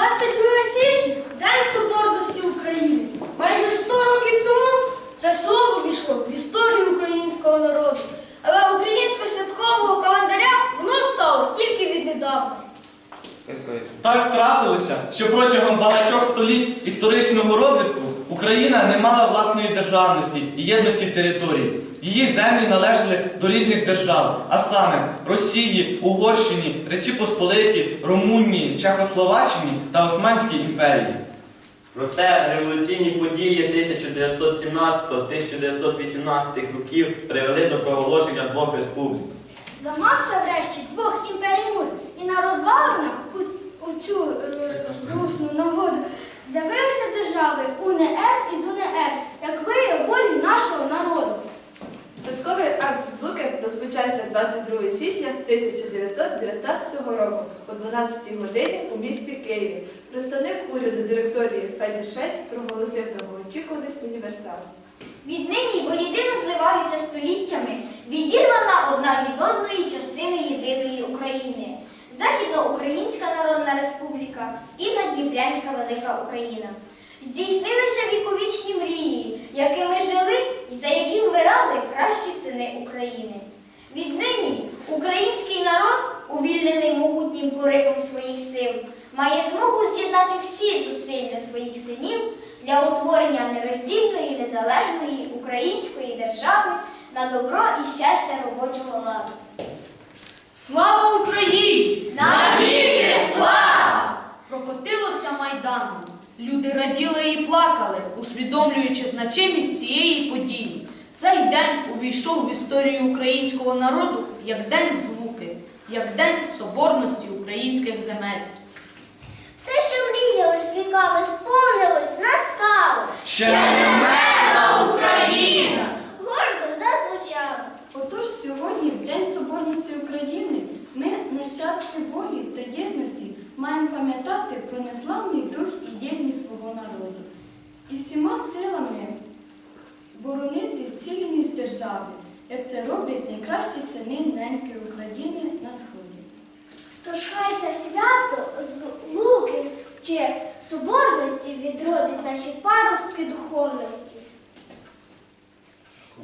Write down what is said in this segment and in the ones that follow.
22 січня День Соборності України. Майже 100 років тому це слово війшло в історію українського народу. Але українського святкового календаря воно стало тільки віднедавна. Так трапилося, що протягом багатьох століть історичного розвитку Україна не мала власної державності і єдності території. Її землі належали до різних держав, а саме Росії, Угорщині, Речі Посполиті, Румунії, Чехословаччині та Османській імперії. Проте революційні події 1917-1918 років привели до проголошення двох республік. Замався врешті двох імперій і на розвалинах у, у цю е, дружну нагоду з'явилися держави УНР і ЗУНР, як вияв волі нашого народу. Святковий акт злуки розпочався 22 січня 1919 року о 12 годині у місті Києві. Представник уряду директорії Федір Шець проголосив довгоочікуваний універсал. Віднині воєдино зливаються століттями, відірвана одна від одної частини єдиної України. Західноукраїнська Народна Республіка і Надніпрянська Велика Україна. Здійснилися віковічні мрії, якими жили і за які вмирали кращі сини України. Своїх сил, має змогу з'єднати всі зусилля своїх синів для утворення нероздільної незалежної української держави на добро і щастя робочого ладу. Слава Україні! Навіки слава! Прокотилося майданом. Люди раділи і плакали, усвідомлюючи значимість цієї події. Цей день увійшов в історію українського народу як день злуки, як день соборності українських земель. Все, що мріялось віками, сповнилось, настало. Ще не вмерла Україна! Гордо зазвучало. Отож сьогодні, в День Соборності України, ми, нащадки волі та єдності, маємо пам'ятати про незламний дух і єдність свого народу. І всіма силами боронити цілісність держави, як це роблять найкращі сини неньки України на сході. Тож хай це свято з луки з- чи соборності відродить наші паростки духовності.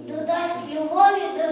Додасть любові до